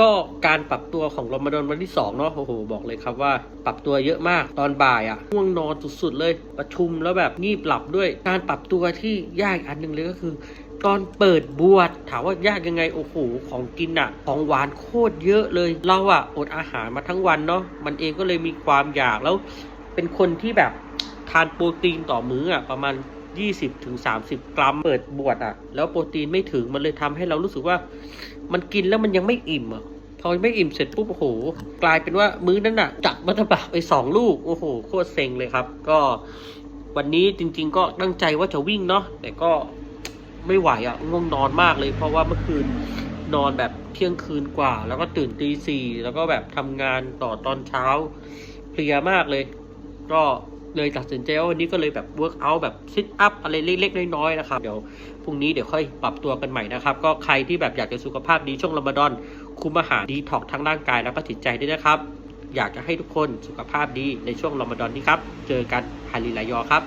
ก็การปรับตัวของรอมฎอนวันที่2เนาะโอ้โหบอกเลยครับว่า ปรับตัวเยอะมากตอนบ่ายอะง่วงนอนสุดๆเลยประชุมแล้วแบบงีบหลับด้วย การปรับตัวที่ยากอันหนึ่งเลยก็คือตอนเปิดบวชถามว่ายากยังไงโอ้โหของกินอะของหวานโคตรเยอะเลย เราอะอดอาหารมาทั้งวันเนาะมันเองก็เลยมีความอยากแล้ว เป็นคนที่แบบทานโปรตีนต่อมื้ออะประมาณ 20ถึง30กรัมเปิดบวชอะแล้วโปรตีนไม่ถึงมันเลยทำให้เรารู้สึกว่า มันกินแล้วมันยังไม่อิ่มอะ พอไม่อิ่มเสร็จปุ๊บโอ้โหกลายเป็นว่ามื้อนั้นอะจัดมัตบะไปสองลูกโอ้โหโคตรเซ็งเลยครับ ก็วันนี้จริง ๆ ก็ตั้งใจว่าจะวิ่งเนาะแต่ก็ไม่ไหวอะ่ะง่วงนอนมากเลย เพราะว่าเมื่อคืนนอนแบบเที่ยงคืนกว่า แล้วก็ตื่นตีสี่แล้วก็แบบทำงานต่อตอนเช้าเพลียมากเลย ก็เลยตัดสินใจว่าวันนี้ก็เลยแบบเวิร์กอัแบบซิทอัพอะไรเล็กๆน้อยๆนะครับ เดี๋ยวพรุ่งนี้เดี๋ยวค่อยปรับตัวกันใหม่นะครับ ก็ใครที่แบบอยากจะสุขภาพดีช่วงรอมฎอน คุมอาหารดีถอกทั้งร่างกายแล้วก็จิตใจด้วยนะครับ อยากจะให้ทุกคนสุขภาพดีในช่วงรอมฎอนนี้ครับ เจอกันฮาริลายอครับ